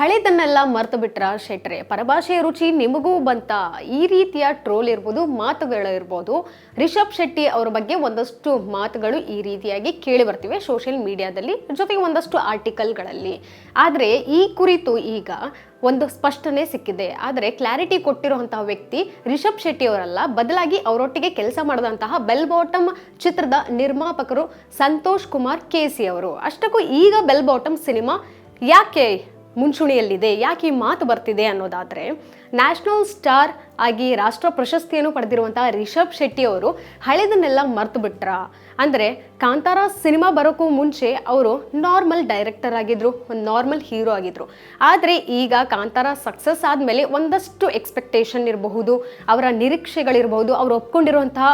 ಹಳೆದನ್ನೆಲ್ಲ ಮರ್ತು ಬಿಟ್ರ ಶೆಟ್ರೆ. ಪರಭಾಷೆಯ ರುಚಿ ನಿಮಗೂ ಬಂತ. ಈ ರೀತಿಯ ಟ್ರೋಲ್ ಇರ್ಬೋದು, ಮಾತುಗಳು ಇರ್ಬೋದು. ರಿಷಬ್ ಶೆಟ್ಟಿ ಅವರ ಬಗ್ಗೆ ಒಂದಷ್ಟು ಮಾತುಗಳು ಈ ರೀತಿಯಾಗಿ ಕೇಳಿ ಬರ್ತಿವೆ ಸೋಷಿಯಲ್ ಮೀಡಿಯಾದಲ್ಲಿ, ಜೊತೆಗೆ ಒಂದಷ್ಟು ಆರ್ಟಿಕಲ್ಗಳಲ್ಲಿ. ಆದರೆ ಈ ಕುರಿತು ಈಗ ಒಂದು ಸ್ಪಷ್ಟನೆ ಸಿಕ್ಕಿದೆ. ಆದರೆ ಕ್ಲಾರಿಟಿ ಕೊಟ್ಟಿರುವಂತಹ ವ್ಯಕ್ತಿ ರಿಷಬ್ ಶೆಟ್ಟಿ ಅವರಲ್ಲ. ಬದಲಾಗಿ ಅವರೊಟ್ಟಿಗೆ ಕೆಲಸ ಮಾಡಿದಂತಹ ಬೆಲ್ ಬಾಟಮ್ ಚಿತ್ರದ ನಿರ್ಮಾಪಕರು ಸಂತೋಷ್ ಕುಮಾರ್ ಕೆಸಿ ಅವರು. ಅಷ್ಟಕ್ಕೂ ಈಗ ಬೆಲ್ ಬಾಟಮ್ ಸಿನಿಮಾ ಯಾಕೆ ಮುಂಚೂಣಿಯಲ್ಲಿದೆ. ಯಾಕೆ ಈ ಮಾತು ಬರ್ತಿದೆ ಅನ್ನೋದಾದರೆ ನ್ಯಾಷನಲ್ ಸ್ಟಾರ್ ಆಗಿ ರಾಷ್ಟ್ರ ಪ್ರಶಸ್ತಿಯನ್ನು ಪಡೆದಿರುವಂತಹ ರಿಷಬ್ ಶೆಟ್ಟಿ ಅವರು ಹಳೆದನ್ನೆಲ್ಲ ಮರ್ತು ಬಿಟ್ರ ಅಂದರೆ ಕಾಂತಾರ ಸಿನಿಮಾ ಬರೋಕ್ಕೂ ಮುಂಚೆ ಅವರು ನಾರ್ಮಲ್ ಡೈರೆಕ್ಟರ್ ಆಗಿದ್ರು ಒಂದು ನಾರ್ಮಲ್ ಹೀರೋ ಆಗಿದ್ರು. ಆದರೆ ಈಗ ಕಾಂತಾರ ಸಕ್ಸಸ್ ಆದಮೇಲೆ ಒಂದಷ್ಟು ಎಕ್ಸ್ಪೆಕ್ಟೇಷನ್ ಇರಬಹುದು, ಅವರ ನಿರೀಕ್ಷೆಗಳಿರಬಹುದು, ಅವರು ಒಪ್ಕೊಂಡಿರುವಂತಹ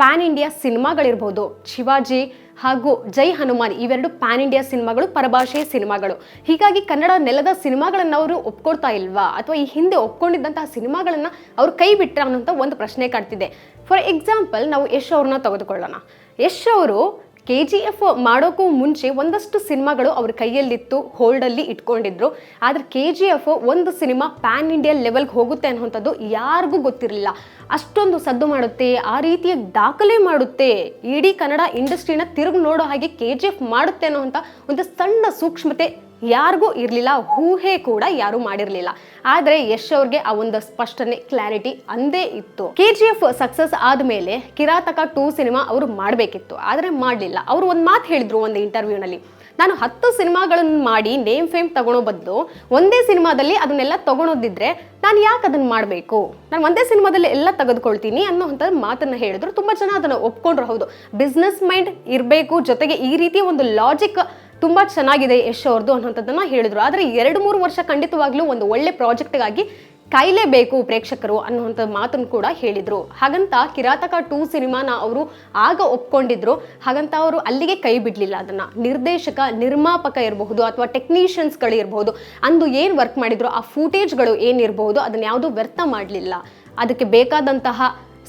ಪ್ಯಾನ್ ಇಂಡಿಯಾ ಸಿನಿಮಾಗಳಿರ್ಬೋದು. ಶಿವಾಜಿ ಹಾಗೂ ಜೈ ಹನುಮಾನ್ ಇವೆರಡು ಪ್ಯಾನ್ ಇಂಡಿಯಾ ಸಿನಿಮಾಗಳು, ಪರಭಾಷೆಯ ಸಿನಿಮಾಗಳು. ಹೀಗಾಗಿ ಕನ್ನಡ ನೆಲದ ಸಿನಿಮಾಗಳನ್ನು ಅವರು ಒಪ್ಕೊಳ್ತಾ ಇಲ್ವಾ? ಅಥವಾ ಈ ಹಿಂದೆ ಒಪ್ಕೊಂಡಿದ್ದಂತಹ ಸಿನಿಮಾಗಳನ್ನು ಅವರು ಕೈ ಬಿಟ್ಟರೆ ಅನ್ನೋಂಥ ಒಂದು ಪ್ರಶ್ನೆ ಕಾಡ್ತಿದೆ. ಫಾರ್ ಎಕ್ಸಾಂಪಲ್ ನಾವು ಯಶ್ ಅವ್ರನ್ನ ತೆಗೆದುಕೊಳ್ಳೋಣ. ಯಶ್ ಅವರು ಕೆ ಜಿ ಎಫ್ ಮಾಡೋಕ್ಕೂ ಮುಂಚೆ ಒಂದಷ್ಟು ಸಿನಿಮಾಗಳು ಅವ್ರ ಕೈಯಲ್ಲಿತ್ತು ಹೋಲ್ಡಲ್ಲಿ ಇಟ್ಕೊಂಡಿದ್ರು. ಆದರೆ ಕೆ ಜಿ ಎಫ್ ಒಂದು ಸಿನಿಮಾ ಪ್ಯಾನ್ ಇಂಡಿಯಾ ಲೆವೆಲ್ಗೆ ಹೋಗುತ್ತೆ ಅನ್ನೋಂಥದ್ದು ಯಾರಿಗೂ ಗೊತ್ತಿರಲಿಲ್ಲ. ಅಷ್ಟೊಂದು ಸದ್ದು ಮಾಡುತ್ತೆ, ಆ ರೀತಿಯ ದಾಖಲೆ ಮಾಡುತ್ತೆ. ಇಡೀ ಕನ್ನಡ ಇಂಡಸ್ಟ್ರಿನ ತಿರುಗಿ ನೋಡೋ ಹಾಗೆ ಕೆ ಜಿ ಎಫ್ ಮಾಡುತ್ತೆ ಅನ್ನೋವಂಥ ಒಂದು ಸಣ್ಣ ಸೂಕ್ಷ್ಮತೆ ಯಾರಿಗೂ ಇರಲಿಲ್ಲ, ಊಹೆ ಕೂಡ ಯಾರು ಮಾಡಿರಲಿಲ್ಲ. ಆದರೆ ಯಶ್ ಅವ್ರಿಗೆ ಆ ಒಂದು ಸ್ಪಷ್ಟನೆ, ಕ್ಲಾರಿಟಿ ಅಂದೇ ಇತ್ತು. ಕೆ ಜಿ ಎಫ್ ಸಕ್ಸಸ್ ಆದಮೇಲೆ ಕಿರಾತಕ ಟೂ ಸಿನಿಮಾ ಅವರು ಮಾಡಬೇಕಿತ್ತು. ಆದರೆ ಮಾಡಲಿಲ್ಲ. ಅವರು ಒಂದು ಮಾತು ಹೇಳಿದ್ರು ಒಂದು ಇಂಟರ್ವ್ಯೂನಲ್ಲಿ ನಾನು ಹತ್ತು ಸಿನಿಮಾಗಳನ್ನು ಮಾಡಿ ನೇಮ್ ಫೇಮ್ ತಗೊಳೋ ಬದಲು ಒಂದೇ ಸಿನಿಮಾದಲ್ಲಿ ಅದನ್ನೆಲ್ಲ ತಗೊಳೋದಿದ್ರೆ ನಾನು ಯಾಕೆ ಅದನ್ನು ಮಾಡಬೇಕು? ನಾನು ಒಂದೇ ಸಿನಿಮಾದಲ್ಲಿ ಎಲ್ಲ ತೆಗೆದುಕೊಳ್ತೀನಿ ಅನ್ನೋಂಥ ಮಾತನ್ನು ಹೇಳಿದ್ರು. ತುಂಬ ಜನ ಅದನ್ನು ಒಪ್ಕೊಂಡ್ರು, ಹೌದು. ಬಿಸ್ನೆಸ್ ಮೈಂಡ್ ಇರಬೇಕು, ಜೊತೆಗೆ ಈ ರೀತಿ ಒಂದು ಲಾಜಿಕ್ ತುಂಬ ಚೆನ್ನಾಗಿದೆ ಯಶ್ ಅವ್ರದ್ದು ಅನ್ನೋಂಥದ್ದನ್ನ ಹೇಳಿದ್ರು. ಆದರೆ ಎರಡು ಮೂರು ವರ್ಷ ಖಂಡಿತವಾಗ್ಲೂ ಒಂದು ಒಳ್ಳೆ ಪ್ರಾಜೆಕ್ಟ್ಗಾಗಿ ಕಾಯಲೇಬೇಕು ಪ್ರೇಕ್ಷಕರು ಅನ್ನುವಂಥ ಮಾತನ್ನು ಕೂಡ ಹೇಳಿದರು. ಹಾಗಂತ ಕಿರಾತಕ ಟೂ ಸಿನಿಮಾನ ಅವರು ಆಗ ಒಪ್ಕೊಂಡಿದ್ರು. ಹಾಗಂತ ಅವರು ಅಲ್ಲಿಗೆ ಕೈ ಬಿಡಲಿಲ್ಲ ಅದನ್ನ. ನಿರ್ದೇಶಕ, ನಿರ್ಮಾಪಕ ಇರಬಹುದು ಅಥವಾ ಟೆಕ್ನಿಷಿಯನ್ಸ್ಗಳು ಇರಬಹುದು, ಅಂದು ಏನು ವರ್ಕ್ ಮಾಡಿದ್ರು, ಆ ಫೂಟೇಜ್ಗಳು ಏನಿರಬಹುದು ಅದನ್ನ ಯಾವುದೂ ವ್ಯರ್ಥ ಮಾಡಲಿಲ್ಲ. ಅದಕ್ಕೆ ಬೇಕಾದಂತಹ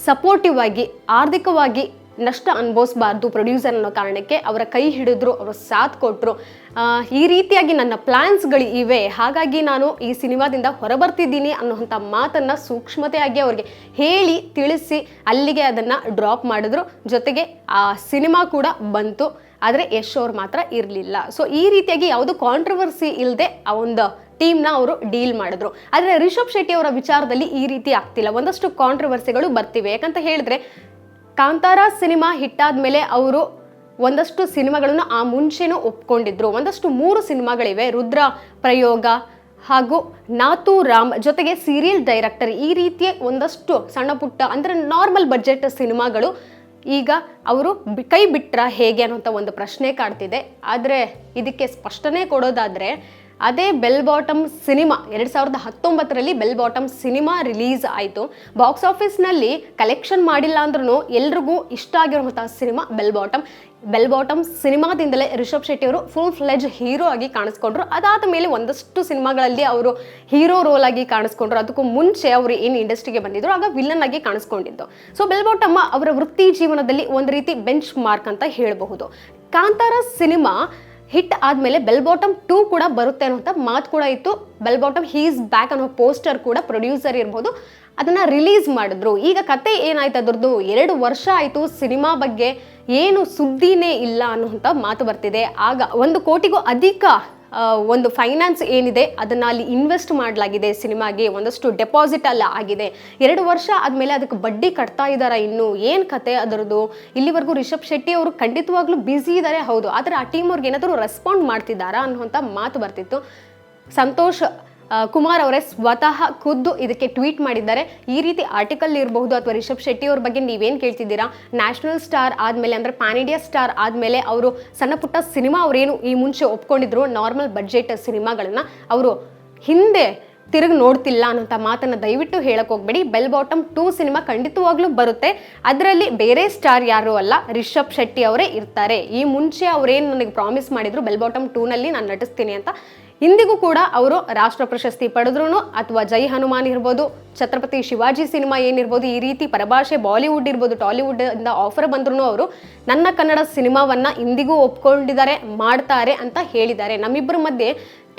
ಸಪೋರ್ಟಿವ್ ಆಗಿ, ಆರ್ಥಿಕವಾಗಿ ನಷ್ಟ ಅನುಭವಿಸಬಾರ್ದು ಪ್ರೊಡ್ಯೂಸರ್ ಅನ್ನೋ ಕಾರಣಕ್ಕೆ ಅವರ ಕೈ ಹಿಡಿದ್ರು, ಅವರು ಸಾಥ್ ಕೊಟ್ಟರು ಈ ರೀತಿಯಾಗಿ ನನ್ನ ಪ್ಲ್ಯಾನ್ಸ್ಗಳು ಇವೆ. ಹಾಗಾಗಿ ನಾನು ಈ ಸಿನಿಮಾದಿಂದ ಹೊರಬರ್ತಿದ್ದೀನಿ ಅನ್ನೋಂಥ ಮಾತನ್ನು ಸೂಕ್ಷ್ಮತೆಯಾಗಿ ಅವ್ರಿಗೆ ಹೇಳಿ, ತಿಳಿಸಿ ಅಲ್ಲಿಗೆ ಅದನ್ನು ಡ್ರಾಪ್ ಮಾಡಿದ್ರು. ಜೊತೆಗೆ ಆ ಸಿನಿಮಾ ಕೂಡ ಬಂತು. ಆದರೆ ಯಶ್ ಅವ್ರು ಮಾತ್ರ ಇರಲಿಲ್ಲ. ಸೊ ಈ ರೀತಿಯಾಗಿ ಯಾವುದು ಕಾಂಟ್ರವರ್ಸಿ ಇಲ್ಲದೆ ಆ ಒಂದು ಟೀಮ್ನ ಅವರು ಡೀಲ್ ಮಾಡಿದ್ರು. ಆದರೆ ರಿಷಬ್ ಶೆಟ್ಟಿ ಅವರ ವಿಚಾರದಲ್ಲಿ ಈ ರೀತಿ ಆಗ್ತಿಲ್ಲ. ಒಂದಷ್ಟು ಕಾಂಟ್ರವರ್ಸಿಗಳು ಬರ್ತಿವೆ. ಯಾಕಂತ ಹೇಳಿದ್ರೆ ಕಾಂತಾರ ಸಿನಿಮಾ ಹಿಟ್ಟಾದ್ಮೇಲೆ ಅವರು ಒಂದಷ್ಟು ಸಿನಿಮಾಗಳನ್ನು ಆ ಮುಂಚೆನೂ ಒಪ್ಕೊಂಡಿದ್ರು. ಒಂದಷ್ಟು ಮೂರು ಸಿನಿಮಾಗಳಿವೆ. ರುದ್ರ, ಪ್ರಯೋಗ ಹಾಗೂ ನಾತು ರಾಮ್ ಜೊತೆಗೆ ಸೀರಿಯಲ್ ಡೈರೆಕ್ಟರ್ ಈ ರೀತಿಯ ಒಂದಷ್ಟು ಸಣ್ಣ ಪುಟ್ಟ ಅಂದರೆ ನಾರ್ಮಲ್ ಬಜೆಟ್ ಸಿನಿಮಾಗಳು ಈಗ ಅವರು ಕೈ ಬಿಟ್ರ ಹೇಗೆ ಅನ್ನೋಂಥ ಒಂದು ಪ್ರಶ್ನೆ ಕಾಡ್ತಿದೆ. ಆದರೆ ಇದಕ್ಕೆ ಸ್ಪಷ್ಟನೆ ಕೊಡೋದಾದರೆ ಅದೇ ಬೆಲ್ ಬಾಟಮ್ ಸಿನಿಮಾ, ಎರಡು ಸಾವಿರದ ಹತ್ತೊಂಬತ್ತರಲ್ಲಿ ಬೆಲ್ ಬಾಟಮ್ ಸಿನಿಮಾ ರಿಲೀಸ್ ಆಯಿತು. ಬಾಕ್ಸ್ ಆಫೀಸ್ನಲ್ಲಿ ಕಲೆಕ್ಷನ್ ಮಾಡಿಲ್ಲ ಅಂದ್ರೂ ಎಲ್ರಿಗೂ ಇಷ್ಟ ಆಗಿರುವಂಥ cinema bell bottom. Bell bottom ಸಿನಿಮಾದಿಂದಲೇ Rishab Shetty ಅವರು ಫುಲ್ ಫ್ಲೆಜ್ ಹೀರೋ ಆಗಿ ಕಾಣಿಸ್ಕೊಂಡ್ರು. ಅದಾದ ಮೇಲೆ ಒಂದಷ್ಟು ಸಿನಿಮಾಗಳಲ್ಲಿ ಅವರು ಹೀರೋ ರೋಲ್ ಆಗಿ ಕಾಣಿಸ್ಕೊಂಡ್ರು. ಅದಕ್ಕೂ ಮುಂಚೆ ಅವರು ಏನು ಇಂಡಸ್ಟ್ರಿಗೆ ಬಂದಿದ್ರು, ಆಗ ವಿಲನ್ ಆಗಿ ಕಾಣಿಸ್ಕೊಂಡಿದ್ದು. ಸೊ ಬೆಲ್ ಬಾಟಮ್ ಅವರ ವೃತ್ತಿ ಜೀವನದಲ್ಲಿ ಒಂದು ರೀತಿ ಬೆಂಚ್ ಮಾರ್ಕ್ ಅಂತ ಹೇಳಬಹುದು. ಕಾಂತಾರ ಸಿನಿಮಾ ಹಿಟ್ ಆದಮೇಲೆ ಬೆಲ್ ಬಾಟಮ್ ಟೂ ಕೂಡ ಬರುತ್ತೆ ಅನ್ನೋಂಥ ಮಾತು ಕೂಡ ಇತ್ತು. ಬೆಲ್ ಬಾಟಮ್ ಹೀಸ್ ಬ್ಯಾಕ್ ಅನ್ನೋ ಪೋಸ್ಟರ್ ಕೂಡ ಪ್ರೊಡ್ಯೂಸರ್ ಇರ್ಬೋದು. ಅದನ್ನ ರಿಲೀಸ್ ಮಾಡಿದ್ರು. ಈಗ ಕತೆ ಏನಾಯ್ತು ಅದ್ರದ್ದು? ಎರಡು ವರ್ಷ ಆಯಿತು ಸಿನಿಮಾ ಬಗ್ಗೆ ಏನು ಸುದ್ದಿನೇ ಇಲ್ಲ ಅನ್ನುವಂಥ ಮಾತು ಬರ್ತಿದೆ. ಆಗ ಒಂದು ಕೋಟಿಗೂ ಅಧಿಕ ಒಂದು ಫೈನಾನ್ಸ್ ಏನಿದೆ ಅದನ್ನ ಅಲ್ಲಿ ಇನ್ವೆಸ್ಟ್ ಮಾಡಲಾಗಿದೆ ಸಿನಿಮಾಗೆ. ಒಂದಷ್ಟು ಡೆಪಾಸಿಟ್ ಅಲ್ಲ ಆಗಿದೆ. ಎರಡು ವರ್ಷ ಆದಮೇಲೆ ಅದಕ್ಕೆ ಬಡ್ಡಿ ಕಟ್ತಾ ಇದ್ದಾರಾ ಇನ್ನು. ಏನು ಕತೆ ಅದರದ್ದು? ಇಲ್ಲಿವರೆಗೂ ರಿಷಬ್ ಶೆಟ್ಟಿ ಅವರು ಖಂಡಿತವಾಗ್ಲೂ ಬ್ಯುಸಿ ಇದ್ದಾರೆ ಹೌದು. ಆದರೆ ಆ ಟೀಮ್ ಅವ್ರಿಗೆ ಏನಾದರೂ ರೆಸ್ಪಾಂಡ್ ಮಾಡ್ತಿದ್ದಾರಾ ಅನ್ನುವಂಥ ಮಾತು ಬರ್ತಿತ್ತು. ಸಂತೋಷ್ ಕುಮಾರ್ ಅವರೇ ಸ್ವತಃ ಖುದ್ದು ಇದಕ್ಕೆ ಟ್ವೀಟ್ ಮಾಡಿದ್ದಾರೆ. ಈ ರೀತಿ ಆರ್ಟಿಕಲ್ ಇರಬಹುದು ಅಥವಾ ರಿಷಬ್ ಶೆಟ್ಟಿ ಅವ್ರ ಬಗ್ಗೆ ನೀವೇನು ಕೇಳ್ತಿದ್ದೀರಾ? ನ್ಯಾಷನಲ್ ಸ್ಟಾರ್ ಆದಮೇಲೆ ಅಂದರೆ ಪ್ಯಾನ್ ಇಂಡಿಯಾ ಸ್ಟಾರ್ ಆದಮೇಲೆ ಅವರು ಸಣ್ಣ ಪುಟ್ಟ ಸಿನಿಮಾ ಅವರೇನು ಈ ಮುಂಚೆ ಒಪ್ಕೊಂಡಿದ್ರು? ನಾರ್ಮಲ್ ಬಜೆಟ್ ಸಿನಿಮಾಗಳನ್ನ ಅವರು ಹಿಂದೆ ತಿರುಗಿ ನೋಡ್ತಿಲ್ಲ ಅನ್ನೋಂಥ ಮಾತನ್ನು ದಯವಿಟ್ಟು ಹೇಳಕ್ಕೆ ಹೋಗಬೇಡಿ. ಬೆಲ್ ಬಾಟಮ್ ಟೂ ಸಿನಿಮಾ ಖಂಡಿತವಾಗ್ಲೂ ಬರುತ್ತೆ. ಅದರಲ್ಲಿ ಬೇರೆ ಸ್ಟಾರ್ ಯಾರು ಅಲ್ಲ, ರಿಷಬ್ ಶೆಟ್ಟಿ ಅವರೇ ಇರ್ತಾರೆ. ಈ ಮುಂಚೆ ಅವರೇನು ನನಗೆ ಪ್ರಾಮಿಸ್ ಮಾಡಿದ್ರು? ಬೆಲ್ ಬಾಟಮ್ ಟೂನಲ್ಲಿ ನಾನು ನಟಿಸ್ತೀನಿ ಅಂತ. ಇಂದಿಗೂ ಕೂಡ ಅವರು ರಾಷ್ಟ್ರ ಪ್ರಶಸ್ತಿ ಪಡೆದ್ರು ಅಥವಾ ಜೈ ಹನುಮಾನ್ ಇರ್ಬೋದು, ಛತ್ರಪತಿ ಶಿವಾಜಿ ಸಿನಿಮಾ ಏನಿರ್ಬೋದು, ಈ ರೀತಿ ಪರಭಾಷೆ ಬಾಲಿವುಡ್ ಇರ್ಬೋದು, ಟಾಲಿವುಡ್ ಇಂದ ಆಫರ್ ಬಂದ್ರು ಅವರು ನನ್ನ ಕನ್ನಡ ಸಿನಿಮಾವನ್ನ ಇಂದಿಗೂ ಒಪ್ಕೊಂಡಿದ್ದಾರೆ, ಮಾಡ್ತಾರೆ ಅಂತ ಹೇಳಿದ್ದಾರೆ. ನಮ್ಮಿಬ್ಬರ ಮಧ್ಯೆ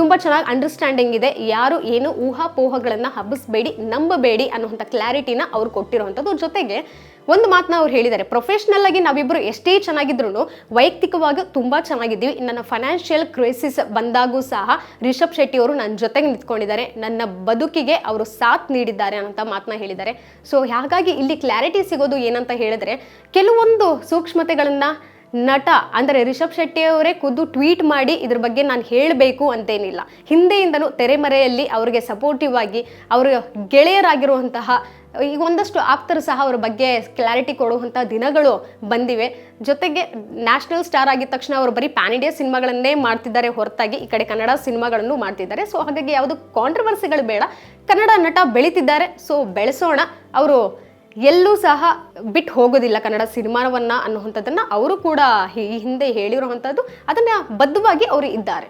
ತುಂಬ ಚೆನ್ನಾಗಿ ಅಂಡರ್ಸ್ಟ್ಯಾಂಡಿಂಗ್ ಇದೆ. ಯಾರು ಏನು ಊಹಾಪೋಹಗಳನ್ನು ಹಬ್ಬಿಸಬೇಡಿ, ನಂಬಬೇಡಿ ಅನ್ನುವಂಥ ಕ್ಲಾರಿಟಿನ ಅವ್ರು ಕೊಟ್ಟಿರುವಂಥದ್ದು. ಜೊತೆಗೆ ಒಂದು ಮಾತನ್ನ ಅವ್ರು ಹೇಳಿದ್ದಾರೆ. ಪ್ರೊಫೆಷ್ನಲ್ ಆಗಿ ನಾವಿಬ್ಬರು ಎಷ್ಟೇ ಚೆನ್ನಾಗಿದ್ರು ವೈಯಕ್ತಿಕವಾಗಿ ತುಂಬ ಚೆನ್ನಾಗಿದ್ದೀವಿ. ನನ್ನ ಫೈನಾನ್ಷಿಯಲ್ ಕ್ರೈಸಿಸ್ ಬಂದಾಗೂ ಸಹ ರಿಷಬ್ ಶೆಟ್ಟಿ ಅವರು ನನ್ನ ಜೊತೆಗೆ ನಿಂತ್ಕೊಂಡಿದ್ದಾರೆ. ನನ್ನ ಬದುಕಿಗೆ ಅವರು ಸಾಥ್ ನೀಡಿದ್ದಾರೆ ಅಂತ ಮಾತನ್ನ ಹೇಳಿದ್ದಾರೆ. ಸೊ ಹಾಗಾಗಿ ಇಲ್ಲಿ ಕ್ಲಾರಿಟಿ ಸಿಗೋದು ಏನಂತ ಹೇಳಿದ್ರೆ, ಕೆಲವೊಂದು ಸೂಕ್ಷ್ಮತೆಗಳನ್ನು ನಟ ಅಂದರೆ ರಿಷಬ್ ಶೆಟ್ಟಿ ಅವರೇ ಖುದ್ದು ಟ್ವೀಟ್ ಮಾಡಿ ಇದ್ರ ಬಗ್ಗೆ ನಾನು ಹೇಳಬೇಕು ಅಂತೇನಿಲ್ಲ. ಹಿಂದೆಯಿಂದನೂ ತೆರೆಮರೆಯಲ್ಲಿ ಅವರಿಗೆ ಸಪೋರ್ಟಿವ್ ಆಗಿ ಅವರ ಗೆಳೆಯರಾಗಿರುವಂತಹ ಈಗ ಒಂದಷ್ಟು ಆಪ್ತರು ಸಹ ಅವರ ಬಗ್ಗೆ ಕ್ಲಾರಿಟಿ ಕೊಡುವಂಥ ದಿನಗಳು ಬಂದಿವೆ. ಜೊತೆಗೆ ನ್ಯಾಷನಲ್ ಸ್ಟಾರ್ ಆಗಿದ ತಕ್ಷಣ ಅವರು ಬರೀ ಪ್ಯಾನ್ ಇಂಡಿಯಾ ಸಿನಿಮಾಗಳನ್ನೇ ಮಾಡ್ತಿದ್ದಾರೆ ಹೊರತಾಗಿ ಈ ಕಡೆ ಕನ್ನಡ ಸಿನಿಮಾಗಳನ್ನು ಮಾಡ್ತಿದ್ದಾರೆ. ಸೊ ಹಾಗಾಗಿ ಯಾವುದು ಕಾಂಟ್ರವರ್ಸಿಗಳು ಬೇಡ. ಕನ್ನಡ ನಟ ಬೆಳೀತಿದ್ದಾರೆ. ಸೊ ಬೆಳೆಸೋಣ. ಅವರು ಎಲ್ಲೂ ಸಹ ಬಿಟ್ಟು ಹೋಗೋದಿಲ್ಲ ಕನ್ನಡ ಸಿನಿಮಾವನ್ನು ಅನ್ನುವಂಥದ್ದನ್ನು ಅವರು ಕೂಡ ಈ ಹಿಂದೆ ಹೇಳಿರುವಂಥದ್ದು ಅದನ್ನು ಬದ್ಧವಾಗಿ ಅವರು ಇದ್ದಾರೆ.